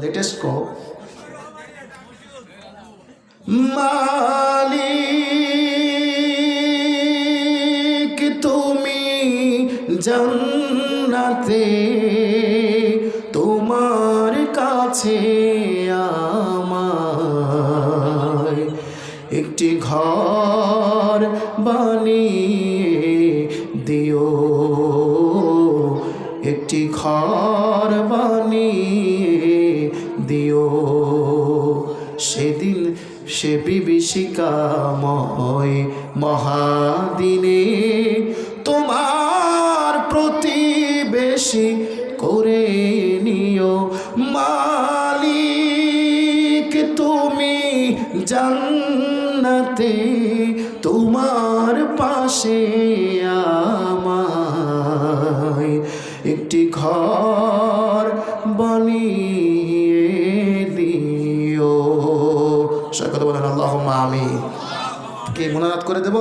Latest মালিক তুমি জান্নাতে তোমার কাছে আমায় একটি ঘর বানিয়ে দিও। একটি ঘর বানিয়ে সেদিন সে বিভীষিকাময় মহাদিনে তোমার প্রতিবেশী করে নিও। মালিক, তুমি জান্নাতে তোমার পাশে আমায় একটি ঘর বানিয়ে আল্লাহ আমি কি মোনাজাত করে দেব?